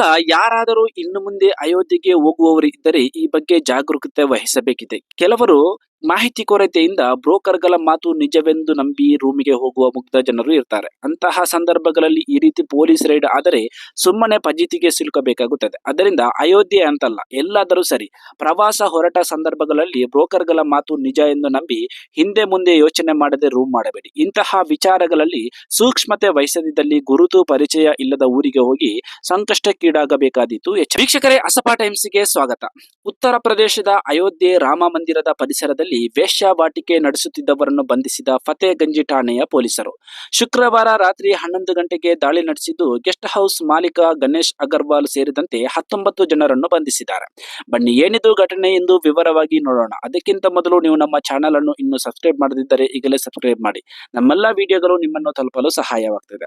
ಮಾತ್ರವಲ್ಲ ಯಾರಾದರೂ ಇನ್ನು ಮುಂದೆ ಅಯೋಧ್ಯೆಗೆ ಹೋಗುವವರು ಇದ್ದರೆ ಈ ಬಗ್ಗೆ ಜಾಗರೂಕತೆ ವಹಿಸಬೇಕಿದೆ. ಕೆಲವರು ಮಾಹಿತಿ ಕೊರತೆಯಿಂದ ಬ್ರೋಕರ್ಗಳ ಮಾತು ನಿಜವೆಂದು ನಂಬಿ ರೂಮಿಗೆ ಹೋಗುವ ಮುಗ್ಧ ಜನರು ಇರ್ತಾರೆ. ಅಂತಹ ಸಂದರ್ಭಗಳಲ್ಲಿ ಈ ರೀತಿ ಪೊಲೀಸ್ ರೈಡ್ ಆದರೆ ಸುಮ್ಮನೆ ಪಜಿತಿಗೆ ಸಿಲುಕಬೇಕಾಗುತ್ತದೆ. ಅದರಿಂದ ಅಯೋಧ್ಯೆ ಅಂತಲ್ಲ, ಎಲ್ಲಾದರೂ ಸರಿ. ಪ್ರವಾಸ ಹೊರಟ ಸಂದರ್ಭಗಳಲ್ಲಿ ಬ್ರೋಕರ್ಗಳ ಮಾತು ನಿಜ ಎಂದು ನಂಬಿ ಹಿಂದೆ ಮುಂದೆ ಯೋಚನೆ ಮಾಡದೆ ರೂಮ್ ಮಾಡಬೇಡಿ. ಇಂತಹ ವಿಚಾರಗಳಲ್ಲಿ ಸೂಕ್ಷ್ಮತೆ ವಹಿಸದಿದ್ದಲ್ಲಿ ಗುರುತು ಪರಿಚಯ ಇಲ್ಲದ ಊರಿಗೆ ಹೋಗಿ ಸಂಕಷ್ಟಕ್ಕೀಡಾಗಬೇಕಾದೀತು. ವೀಕ್ಷಕರೇ ಅಸಪಾ ಟೈಮ್ಸ್ಗೆ ಸ್ವಾಗತ. ಉತ್ತರ ಪ್ರದೇಶದ ಅಯೋಧ್ಯೆ ರಾಮ ಮಂದಿರದ ಪರಿಸರದಲ್ಲಿ ವೇಶ್ಯಾವಾಟಿಕೆ ನಡೆಸುತ್ತಿದ್ದವರನ್ನು ಬಂಧಿಸಿದ ಫತೇಗಂಜಿ ಠಾಣೆಯ ಪೊಲೀಸರು. ಶುಕ್ರವಾರ ರಾತ್ರಿ ಹನ್ನೊಂದು ಗಂಟೆಗೆ ದಾಳಿ ನಡೆಸಿದ್ದು ಗೆಸ್ಟ್ ಹೌಸ್ ಮಾಲೀಕ ಗಣೇಶ್ ಅಗರ್ವಾಲ್ ಸೇರಿದಂತೆ ಹತ್ತೊಂಬತ್ತು ಜನರನ್ನು ಬಂಧಿಸಿದ್ದಾರೆ. ಬನ್ನಿ ಏನಿದು ಘಟನೆ ಎಂದು ವಿವರವಾಗಿ ನೋಡೋಣ. ಅದಕ್ಕಿಂತ ಮೊದಲು ನೀವು ನಮ್ಮ ಚಾನೆಲ್ ಅನ್ನು ಇನ್ನು ಸಬ್ಸ್ಕ್ರೈಬ್ ಮಾಡದಿದ್ದರೆ ಈಗಲೇ ಸಬ್ಸ್ಕ್ರೈಬ್ ಮಾಡಿ. ನಮ್ಮೆಲ್ಲ ವಿಡಿಯೋಗಳು ನಿಮ್ಮನ್ನು ತಲುಪಲು ಸಹಾಯವಾಗ್ತದೆ.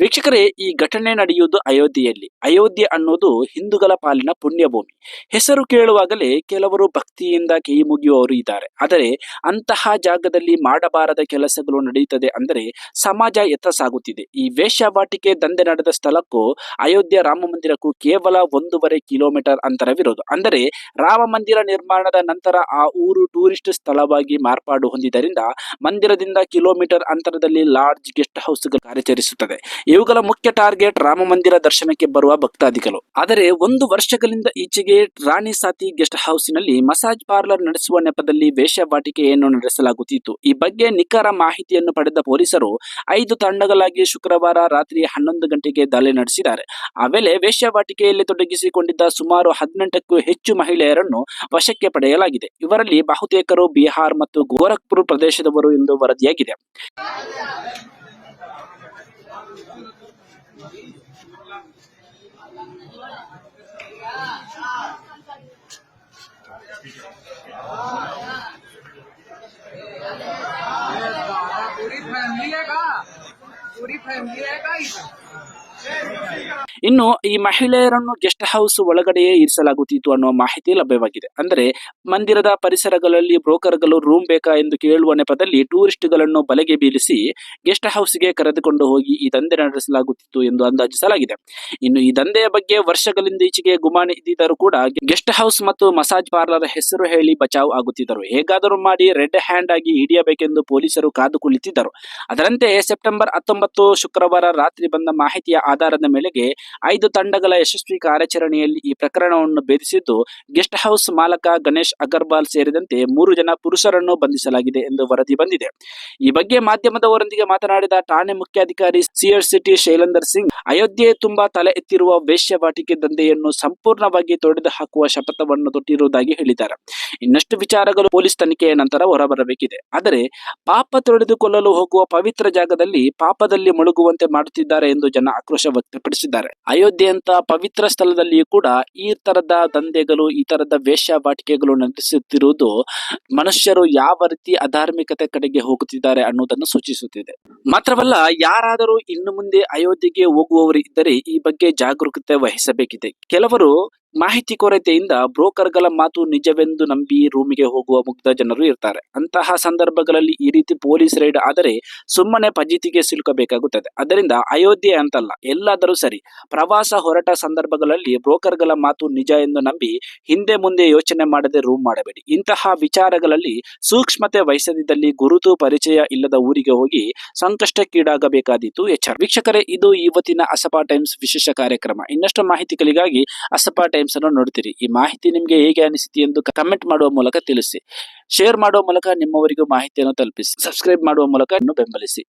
ವೀಕ್ಷಕರೇ, ಈ ಘಟನೆ ನಡೆಯುವುದು ಅಯೋಧ್ಯೆಯಲ್ಲಿ. ಅಯೋಧ್ಯೆ ಅನ್ನೋದು ಹಿಂದೂಗಳ ಪಾಲಿನ ಪುಣ್ಯಭೂಮಿ. ಹೆಸರು ಕೇಳುವಾಗಲೇ ಕೆಲವರು ಭಕ್ತಿಯಿಂದ ಕೈ ಮುಗಿಯುವವರು ಇದ್ದಾರೆ. ಆದರೆ ಅಂತಹ ಜಾಗದಲ್ಲಿ ಮಾಡಬಾರದ ಕೆಲಸಗಳು ನಡೆಯುತ್ತದೆ ಅಂದರೆ ಸಮಾಜ ಎತ್ತ ಸಾಗುತ್ತಿದೆ. ಈ ವೇಷವಾಟಿಕೆ ದಂಧೆ ನಡೆದ ಸ್ಥಳಕ್ಕೂ ಅಯೋಧ್ಯೆ ರಾಮ ಮಂದಿರಕ್ಕೂ ಕೇವಲ ಒಂದೂವರೆ ಕಿಲೋಮೀಟರ್ ಅಂತರವಿರೋದು ಅಂದರೆ ರಾಮ ಮಂದಿರ ನಿರ್ಮಾಣದ ನಂತರ ಆ ಊರು ಟೂರಿಸ್ಟ್ ಸ್ಥಳವಾಗಿ ಮಾರ್ಪಾಡು ಹೊಂದಿದ್ದರಿಂದ ಮಂದಿರದಿಂದ ಕಿಲೋಮೀಟರ್ ಅಂತರದಲ್ಲಿ ಲಾಡ್ಜ್ ಗೆಸ್ಟ್ ಹೌಸ್ಗಳು ಕಾರ್ಯಚರಿಸುತ್ತದೆ. ಇವುಗಳ ಮುಖ್ಯ ಟಾರ್ಗೆಟ್ ರಾಮ ಮಂದಿರ ದರ್ಶನಕ್ಕೆ ಬರುವ ಭಕ್ತಾದಿಗಳು. ಆದರೆ ಒಂದು ವರ್ಷಗಳಿಂದ ಈಚೆಗೆ ರಾಣಿ ಸಾತಿ ಗೆಸ್ಟ್ ಹೌಸ್ನಲ್ಲಿ ಮಸಾಜ್ ಪಾರ್ಲರ್ ನಡೆಸುವ ನೆಪದಲ್ಲಿ ವೇಶ್ಯಾವಾಟಿಕೆಯನ್ನು ನಡೆಸಲಾಗುತ್ತಿತ್ತು. ಈ ಬಗ್ಗೆ ನಿಖರ ಮಾಹಿತಿಯನ್ನು ಪಡೆದ ಪೊಲೀಸರು, ಐದು ತಂಡಗಳಾಗಿ ಶುಕ್ರವಾರ ರಾತ್ರಿ ಹನ್ನೊಂದು ಗಂಟೆಗೆ ದಾಳಿ ನಡೆಸಿದ್ದಾರೆ. ಆ ವೇಳೆ ವೇಶ್ಯಾವಾಟಿಕೆಯಲ್ಲಿ ತೊಡಗಿಸಿಕೊಂಡಿದ್ದ ಸುಮಾರು ಹದಿನೆಂಟಕ್ಕೂ ಹೆಚ್ಚು ಮಹಿಳೆಯರನ್ನು ವಶಕ್ಕೆ ಪಡೆಯಲಾಗಿದೆ. ಇವರಲ್ಲಿ ಬಹುತೇಕರು ಬಿಹಾರ್ ಮತ್ತು ಗೋರಖ್ಪುರ್ ಪ್ರದೇಶದವರು ಎಂದು ವರದಿಯಾಗಿದೆ. पूरी फैमिली है इधर ಇನ್ನು ಈ ಮಹಿಳೆಯರನ್ನು ಗೆಸ್ಟ್ ಹೌಸ್ ಒಳಗಡೆಯೇ ಇರಿಸಲಾಗುತ್ತಿತ್ತು ಅನ್ನುವ ಮಾಹಿತಿ ಲಭ್ಯವಾಗಿದೆ. ಅಂದರೆ ಮಂದಿರದ ಪರಿಸರಗಳಲ್ಲಿ ಬ್ರೋಕರ್ಗಳು ರೂಮ್ ಬೇಕಾ ಎಂದು ಕೇಳುವ ನೆಪದಲ್ಲಿ ಟೂರಿಸ್ಟ್ಗಳನ್ನು ಬಲೆಗೆ ಬೀಳಿಸಿ ಗೆಸ್ಟ್ ಹೌಸ್ಗೆ ಕರೆದುಕೊಂಡು ಹೋಗಿ ಈ ದಂಧೆ ನಡೆಸಲಾಗುತ್ತಿತ್ತು ಎಂದು ಅಂದಾಜಿಸಲಾಗಿದೆ. ಇನ್ನು ಈ ದಂಧೆಯ ಬಗ್ಗೆ ವರ್ಷಗಳಿಂದ ಈಚೆಗೆ ಗುಮಾನಿ ಇದ್ದಿದ್ದರೂ ಕೂಡ ಗೆಸ್ಟ್ ಹೌಸ್ ಮತ್ತು ಮಸಾಜ್ ಪಾರ್ಲರ್ ಹೆಸರು ಹೇಳಿ ಬಚಾವ್ ಆಗುತ್ತಿದ್ದರು. ಹೇಗಾದರೂ ಮಾಡಿ ರೆಡ್ ಹ್ಯಾಂಡ್ ಆಗಿ ಹಿಡಿಯಬೇಕೆಂದು ಪೊಲೀಸರು ಕಾದು ಕುಳಿತಿದ್ದರು. ಅದರಂತೆ ಸೆಪ್ಟೆಂಬರ್ ಹತ್ತೊಂಬತ್ತು ಶುಕ್ರವಾರ ರಾತ್ರಿ ಬಂದ ಮಾಹಿತಿಯ ಆಧಾರದ ಮೇರೆಗೆ ಐದು ತಂಡಗಳ ಯಶಸ್ವಿ ಕಾರ್ಯಾಚರಣೆಯಲ್ಲಿ ಈ ಪ್ರಕರಣವನ್ನು ಭೇದಿಸಿದ್ದು, ಗೆಸ್ಟ್ ಹೌಸ್ ಮಾಲಕ ಗಣೇಶ್ ಅಗರ್ವಾಲ್ ಸೇರಿದಂತೆ ಮೂರು ಜನ ಪುರುಷರನ್ನು ಬಂಧಿಸಲಾಗಿದೆ ಎಂದು ವರದಿ ಬಂದಿದೆ. ಈ ಬಗ್ಗೆ ಮಾಧ್ಯಮದವರೊಂದಿಗೆ ಮಾತನಾಡಿದ ಠಾಣೆ ಮುಖ್ಯಾಧಿಕಾರಿ ಸಿಆರ್ ಸಿಟಿ ಶೈಲೇಂದರ್ ಸಿಂಗ್, ಅಯೋಧ್ಯೆ ತುಂಬಾ ತಲೆ ಎತ್ತಿರುವ ವೇಶ್ಯವಾಟಿಕೆ ದಂಧೆಯನ್ನು ಸಂಪೂರ್ಣವಾಗಿ ತೊಡೆದು ಹಾಕುವ ಶಪಥವನ್ನು ತೊಟ್ಟಿರುವುದಾಗಿ ಹೇಳಿದ್ದಾರೆ. ಇನ್ನಷ್ಟು ವಿಚಾರಗಳು ಪೊಲೀಸ್ ತನಿಖೆಯ ನಂತರ ಹೊರಬರಬೇಕಿದೆ. ಆದರೆ ಪಾಪ ತೊಡೆದುಕೊಳ್ಳಲು ಹೋಗುವ ಪವಿತ್ರ ಜಾಗದಲ್ಲಿ ಪಾಪದಲ್ಲಿ ಮುಳುಗುವಂತೆ ಮಾಡುತ್ತಿದ್ದಾರೆ ಎಂದು ಜನ ಆಕ್ರೋಶ ವ್ಯಕ್ತಪಡಿಸಿದ್ದಾರೆ. ಅಯೋಧ್ಯೆಯಂತ ಪವಿತ್ರ ಸ್ಥಳದಲ್ಲಿಯೂ ಕೂಡ ಈ ತರದ ದಂಧೆಗಳು, ಈ ತರದ ವೇಶ್ಯಾವಾಟಿಕೆಗಳು ನಡೆಸುತ್ತಿರುವುದು ಮನುಷ್ಯರು ಯಾವ ರೀತಿ ಅಧಾರ್ಮಿಕತೆ ಕಡೆಗೆ ಹೋಗುತ್ತಿದ್ದಾರೆ ಅನ್ನೋದನ್ನು ಸೂಚಿಸುತ್ತಿದೆ. ಮಾತ್ರವಲ್ಲ, ಯಾರಾದರೂ ಇನ್ನು ಮುಂದೆ ಅಯೋಧ್ಯೆಗೆ ಹೋಗುವವರು ಇದ್ದರೆ ಈ ಬಗ್ಗೆ ಜಾಗರೂಕತೆ ವಹಿಸಬೇಕಿದೆ. ಕೆಲವರು ಮಾಹಿತಿ ಕೊರತೆಯಿಂದ ಬ್ರೋಕರ್ಗಳ ಮಾತು ನಿಜವೆಂದು ನಂಬಿ ರೂಮಿಗೆ ಹೋಗುವ ಮುಗ್ಧ ಜನರು ಇರ್ತಾರೆ. ಅಂತಹ ಸಂದರ್ಭಗಳಲ್ಲಿ ಈ ರೀತಿ ಪೊಲೀಸ್ ರೈಡ್ ಆದರೆ ಸುಮ್ಮನೆ ಪಜಿತಿಗೆ ಸಿಲುಕಬೇಕಾಗುತ್ತದೆ. ಅದರಿಂದ ಅಯೋಧ್ಯೆ ಅಂತಲ್ಲ, ಎಲ್ಲಾದರೂ ಸರಿ. ಪ್ರವಾಸ ಹೊರಟ ಸಂದರ್ಭಗಳಲ್ಲಿ ಬ್ರೋಕರ್ಗಳ ಮಾತು ನಿಜ ಎಂದು ನಂಬಿ ಹಿಂದೆ ಮುಂದೆ ಯೋಚನೆ ಮಾಡದೆ ರೂಮ್ ಮಾಡಬೇಡಿ. ಇಂತಹ ವಿಚಾರಗಳಲ್ಲಿ ಸೂಕ್ಷ್ಮತೆ ವಹಿಸದಿದ್ದಲ್ಲಿ ಗುರುತು ಪರಿಚಯ ಇಲ್ಲದ ಊರಿಗೆ ಹೋಗಿ ಸಂಕಷ್ಟಕ್ಕೀಡಾಗಬೇಕಾದೀತು ಎಚ್ಚರ ವೀಕ್ಷಕರೇ, ಇದು ಇವತ್ತಿನ ಅಸಪಾ ಟೈಮ್ಸ್ ವಿಶೇಷ ಕಾರ್ಯಕ್ರಮ. ಇನ್ನಷ್ಟು ಮಾಹಿತಿಗಳಿಗಾಗಿ ಅಸಪಾ ಟೈಮ್ಸ್ ಅನ್ನು ನೋಡ್ತೀರಿ. ಈ ಮಾಹಿತಿ ನಿಮಗೆ ಹೇಗೆ ಅನಿಸಿತು ಎಂದು ಕಮೆಂಟ್ ಮಾಡುವ ಮೂಲಕ ತಿಳಿಸಿ. ಶೇರ್ ಮಾಡುವ ಮೂಲಕ ನಿಮ್ಮವರಿಗೂ ಮಾಹಿತಿಯನ್ನು ತಲುಪಿಸಿ. ಸಬ್ಸ್ಕ್ರೈಬ್ ಮಾಡುವ ಮೂಲಕ ಬೆಂಬಲಿಸಿ.